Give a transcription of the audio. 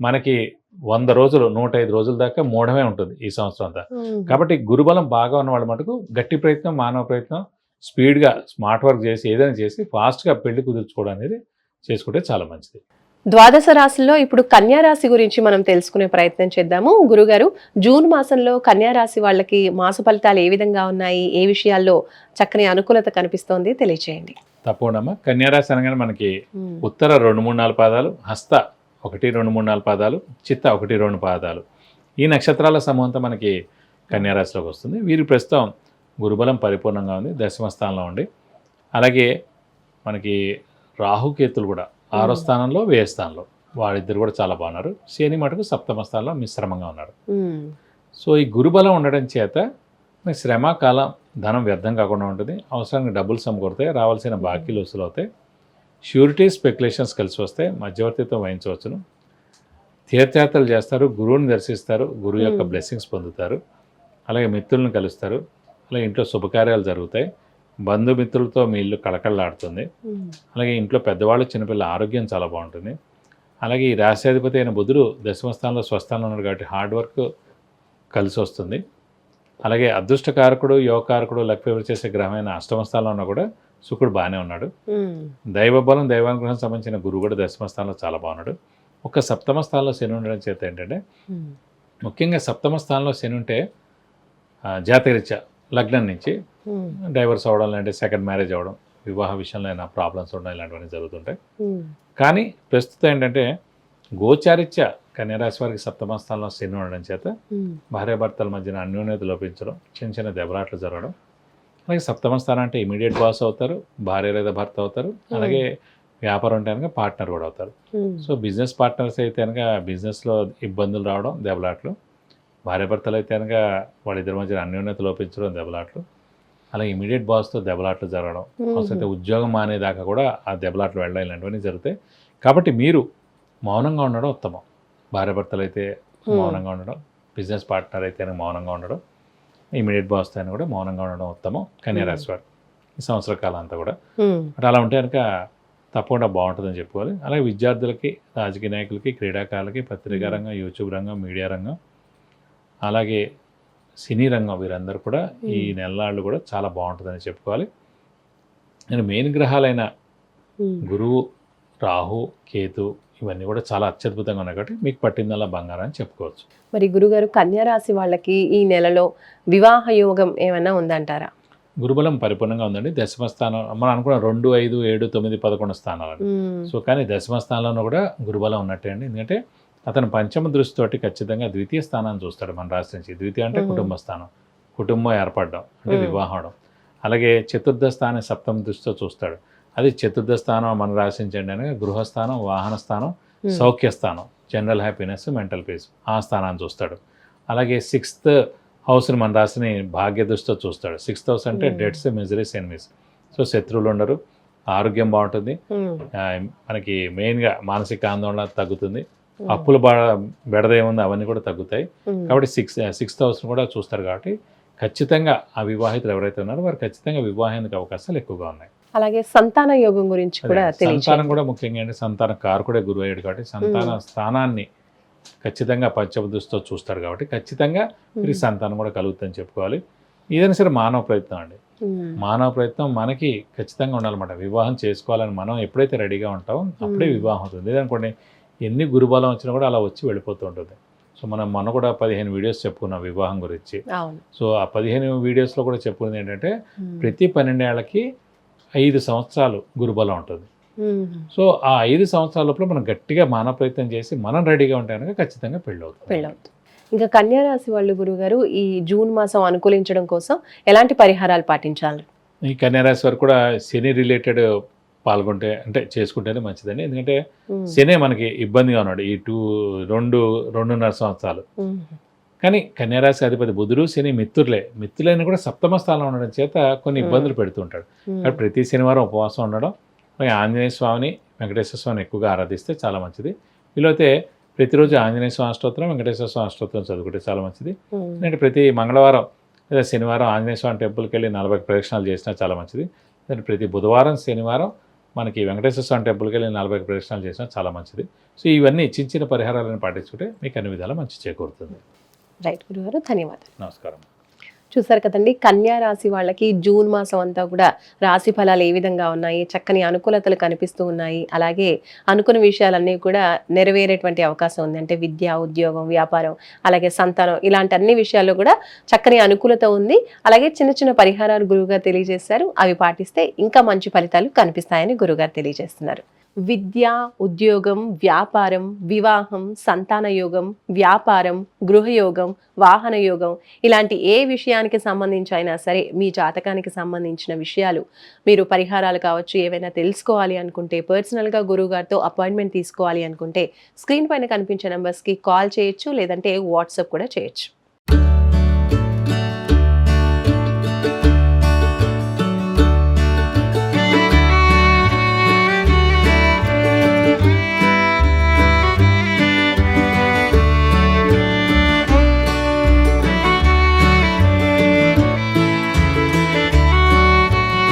మనకి వంద రోజులు నూట ఐదు రోజుల దాకా మూఢమే ఉంటుంది ఈ సంవత్సరం అంతా. కాబట్టి గురుబలం బాగా ఉన్న వాళ్ళ మటుకు గట్టి ప్రయత్నం మానవ ప్రయత్నం స్పీడ్గా స్మార్ట్ వర్క్ చేసి ఏదైనా చేసి ఫాస్ట్గా పెళ్ళి కుదుర్చుకోవడం అనేది చేసుకుంటే చాలా మంచిది. ద్వాదశ రాశుల్లో ఇప్పుడు కన్యా రాశి గురించి మనం తెలుసుకునే ప్రయత్నం చేద్దాము. గురుగారు జూన్ మాసంలో కన్యా రాశి వాళ్ళకి మాస ఫలితాలు ఏ విధంగా ఉన్నాయి? ఏ విషయాల్లో చక్కని అనుకూలత కనిపిస్తోంది? తెలియచేయండి. తప్పకుండా కన్యారాశి అనగానే మనకి ఉత్తర రెండు మూడు నాలుగు పాదాలు హస్త ఒకటి రెండు మూడు నాలుగు పాదాలు చిత్త ఒకటి రెండు పాదాలు. ఈ నక్షత్రాల సమూహంతో మనకి కన్యారాశిలోకి వస్తుంది. వీరి ప్రస్తుతం గురుబలం పరిపూర్ణంగా ఉంది దశమ స్థానంలో ఉండి అలాగే మనకి రాహుకేతులు కూడా ఆరో. స్థానంలో వ్యయ స్థానంలో. వాళ్ళిద్దరు కూడా చాలా బాగున్నారు. శని మటుకు సప్తమ స్థానంలో మిశ్రమంగా ఉన్నారు. సో ఈ గురుబలం ఉండడం చేత శ్రమ కాలం ధనం వ్యర్థం కాకుండా ఉంటుంది. అవసరానికి డబ్బులు సమకూరుతాయి రావాల్సిన బాకీలు వసూలు అవుతాయి షూరిటీ స్పెక్యులేషన్స్ కలిసి వస్తే మధ్యవర్తిత్వం వహించవచ్చును. తీర్థయాత్రలు చేస్తారు గురువుని దర్శిస్తారు గురువు యొక్క. బ్లెస్సింగ్స్ పొందుతారు. అలాగే మిత్రులను కలుస్తారు. అలాగే ఇంట్లో శుభకార్యాలు జరుగుతాయి. బంధుమిత్రులతో మీ ఇల్లు కళకళలాడుతుంది. అలాగే ఇంట్లో పెద్దవాళ్ళు చిన్నపిల్లల ఆరోగ్యం చాలా బాగుంటుంది. అలాగే ఈ రాశ్యాధిపతి అయిన బుధుడు దశమ స్థానంలో స్వస్థానంలో ఉన్నాడు కాబట్టి హార్డ్ వర్క్ కలిసి వస్తుంది. అలాగే అదృష్టకారకుడు యోగకారకుడు లక్ ఫేవర్ చేసే గ్రహమైన అష్టమ స్థానంలో ఉన్నా కూడా శుక్రుడు బాగానే ఉన్నాడు. దైవబలం దైవానుగ్రహం సంబంధించిన గురువు కూడా దశమ స్థానంలో చాలా బాగున్నాడు. ఒక సప్తమ స్థానంలో శని ఉండడం చేత ఏంటంటే ముఖ్యంగా సప్తమ స్థానంలో శని ఉంటే జాతకరీత్యా లగ్నం నుంచి డైవర్స్ అవ్వడం లేదంటే సెకండ్ మ్యారేజ్ అవ్వడం వివాహ విషయంలో అయినా ప్రాబ్లమ్స్ ఉండడం ఇలాంటివన్నీ జరుగుతుంటాయి. కానీ ప్రస్తుతం ఏంటంటే గోచారిత్య కన్యరాశి వారికి సప్తమ స్థానంలో శని ఉండడం చేత భార్యాభర్తల మధ్యన అన్యోన్యత లోపించడం చిన్న చిన్న దెబ్బలాట్లు జరగడం అలాగే సప్తమ స్థానం అంటే ఇమీడియట్ బాస్ అవుతారు భార్య లేదా భర్త అవుతారు అలాగే వ్యాపారం అంటే కనుక పార్ట్నర్ కూడా అవుతారు. సో బిజినెస్ పార్ట్నర్స్ అయితే కనుక బిజినెస్లో ఇబ్బందులు రావడం దెబ్బలాట్లు. భార్యాభర్తలు అయితే కనుక వాళ్ళిద్దరి మధ్య అన్యోన్యత లోపించడం దెబ్బలాట్లు. అలాగే ఇమీడియట్ బాస్తో దెబ్బలాట్లు జరగడం. అవసరమైతే ఉద్యోగం మానేదాకా కూడా ఆ దెబ్బలాట్లు వెళ్ళడం ఇలాంటివన్నీ జరుగుతాయి. కాబట్టి మీరు మౌనంగా ఉండడం ఉత్తమం. భార్యాభర్తలు అయితే మౌనంగా ఉండడం బిజినెస్ పార్ట్నర్ అయితే మౌనంగా ఉండడం. ఇమీడియట్ బాస్ అయినా కూడా మౌనంగా ఉండడం ఉత్తమం కన్యారాశి వారు ఈ సంవత్సర కాలం అంతా కూడా. బట్ అలా ఉంటే కనుక తప్పకుండా బాగుంటుందని చెప్పుకోవాలి. అలాగే విద్యార్థులకి రాజకీయ నాయకులకి క్రీడాకారులకి పత్రికా రంగం యూట్యూబ్ రంగం మీడియా రంగం అలాగే సినీ రంగం వీరందరూ కూడా ఈ. నెలలాళ్ళు కూడా చాలా బాగుంటుందని చెప్పుకోవాలి. నేను మెయిన్ గ్రహాలైన. గురువు రాహు కేతు ఇవన్నీ కూడా చాలా అత్యద్భుతంగా ఉన్నాయి కాబట్టి మీకు పట్టిందల్లా బంగారం అని చెప్పుకోవచ్చు. మరి గురుగారు కన్యా రాశి వాళ్ళకి ఈ నెలలో వివాహ యోగం ఏమైనా ఉందంటారా? గురుబలం పరిపూర్ణంగా ఉందండి. దశమ స్థానం మనం అనుకున్న రెండు ఐదు ఏడు తొమ్మిది పదకొండు స్థానాలు సో కానీ దశమ స్థానంలో కూడా గురుబలం ఉన్నట్టే అండి. ఎందుకంటే అతను పంచమ దృష్టితోటి ఖచ్చితంగా ద్వితీయ స్థానాన్ని చూస్తాడు మన రాశి నుంచి. ద్వితీయ అంటే. కుటుంబ స్థానం. కుటుంబం ఏర్పడడం అంటే. వివాహం. అలాగే చతుర్థ స్థానం సప్తమ దృష్టితో చూస్తాడు. అది చతుర్థ స్థానం మన రాశి నుంచి అంటే కనుక గృహస్థానం వాహన స్థానం ఉమ్, సౌఖ్య స్థానం జనరల్ హ్యాపీనెస్ మెంటల్ పీస్ ఆ స్థానాన్ని చూస్తాడు. అలాగే సిక్స్త్ హౌస్ని మన రాశిని భాగ్య దృష్టితో చూస్తాడు. సిక్స్త్ హౌస్ అంటే Hmm. Debts miseries enemies so శత్రువులు ఉండరు ఆరోగ్యం బాగుంటుంది. ఆ, మనకి మెయిన్గా మానసిక ఆందోళన తగ్గుతుంది. ఉమ్, అప్పులు బా బెడద ఏముంది అవన్నీ కూడా తగ్గుతాయి. కాబట్టి సిక్స్ సిక్స్త్ హౌస్ కూడా చూస్తారు కాబట్టి ఖచ్చితంగా ఆ వివాహితులు ఎవరైతే ఉన్నారో వారు ఖచ్చితంగా వివాహానికి అవకాశాలు ఎక్కువగా ఉన్నాయి. అలాగే సంతాన యోగం గురించి కూడా సంతానం కూడా ముఖ్యంగా అంటే సంతాన కారకుడే గురువు అయ్యాడు కాబట్టి సంతాన స్థానాన్ని ఖచ్చితంగా పంచమ దృష్టితో చూస్తాడు కాబట్టి ఖచ్చితంగా మీరు సంతానం కూడా కలుగుతుందని చెప్పుకోవాలి. ఏదైనా సరే మానవ ప్రయత్నం అండి. మానవ ప్రయత్నం మనకి ఖచ్చితంగా ఉండాలన్నమాట. వివాహం చేసుకోవాలని మనం ఎప్పుడైతే రెడీగా ఉంటామో అప్పుడే. వివాహం అవుతుంది. లేదనుకోండి ఎన్ని గురుబలం వచ్చినా కూడా అలా వచ్చి వెళ్ళిపోతూ ఉంటుంది. సో మనం మొన్న కూడా పదిహేను వీడియోస్ చెప్పుకున్నాం వివాహం గురించి. సో ఆ పదిహేను వీడియోస్లో కూడా చెప్పుకున్నది ఏంటంటే ప్రతి పన్నెండేళ్ళకి ఐదు సంవత్సరాలు గురుబలం ఉంటుంది. సో ఆ ఐదు సంవత్సరాల లోపల మనం గట్టిగా మానవ ప్రయత్నం చేసి మనం రెడీగా ఉంటే కనుక ఖచ్చితంగా పెళ్ళి అవుతుంది పెళ్ళవుతుంది ఇంకా కన్యా రాశి వాళ్ళు గురుగారు ఈ జూన్ మాసం అనుకూలించడం కోసం ఎలాంటి పరిహారాలు పాటించాలి? ఈ కన్యారాశి వారు కూడా శని రిలేటెడ్ పాల్గొంటే అంటే చేసుకుంటేనే మంచిదండి. ఎందుకంటే శనే మనకి ఇబ్బందిగా ఉన్నాడు. ఈ టూ రెండు రెండున్నర సంవత్సరాలు. కానీ కన్యారాశి అధిపతి బుధుడు శని మిత్రులే. మిత్రులైన కూడా సప్తమ స్థానంలో ఉండడం చేత కొన్ని ఇబ్బందులు పెడుతుంటాడు ఉమ్, కాబట్టి ప్రతి శనివారం ఉపవాసం ఉండడం ఆంజనేయ స్వామిని వెంకటేశ్వర స్వామిని ఎక్కువగా ఆరాధిస్తే చాలా మంచిది. వీలైతే ప్రతిరోజు ఆంజనేయ స్వామి అష్టోత్తరం వెంకటేశ్వర స్వామి అష్టోత్తరం చదువుకుంటే చాలా మంచిది. ఎందుకంటే ప్రతి మంగళవారం లేదా శనివారం ఆంజనేయ స్వామి టెంపుల్కి వెళ్ళి నలభై ప్రదక్షిణాలు చేసినా చాలా మంచిది. లేదంటే ప్రతి బుధవారం శనివారం మనకి వెంకటేశ్వర స్వామి టెంపుల్కి వెళ్ళి నలభై ప్రదక్షిణాలు చేసినా చాలా మంచిది. సో ఇవన్నీ చిన్న చిన్న పరిహారాలను పాటించుకుంటే మీకు అన్ని విధాలా మంచి చేకూరుతుంది. రైట్ గురుగారు ధన్యవాదాలు. నమస్కారం. చూసారు కదండి కన్యా రాశి వాళ్ళకి జూన్ మాసం అంతా కూడా రాశి ఫలాలు ఏ విధంగా ఉన్నాయి చక్కని అనుకూలతలు కనిపిస్తూ ఉన్నాయి అలాగే అనుకున్న విషయాలన్నీ కూడా నెరవేరేటువంటి అవకాశం ఉంది. అంటే విద్య ఉద్యోగం వ్యాపారం అలాగే సంతానం ఇలాంటి అన్ని విషయాల్లో కూడా చక్కని అనుకూలత ఉంది. అలాగే చిన్న చిన్న పరిహారాలు గురువుగారు తెలియజేశారు. అవి పాటిస్తే ఇంకా మంచి ఫలితాలు కనిపిస్తాయని గురుగారు తెలియజేస్తున్నారు. విద్య ఉద్యోగం వ్యాపారం వివాహం సంతాన యోగం వ్యాపారం గృహయోగం వాహన యోగం ఇలాంటి ఏ విషయానికి సంబంధించి అయినా సరే మీ జాతకానికి సంబంధించిన విషయాలు మీరు పరిహారాలు కావచ్చు ఏవైనా తెలుసుకోవాలి అనుకుంటే పర్సనల్గా గురువు గారితో అపాయింట్మెంట్ తీసుకోవాలి అనుకుంటే స్క్రీన్ పైన కనిపించే నెంబర్స్కి కాల్ చేయొచ్చు లేదంటే వాట్సాప్ కూడా చేయొచ్చు.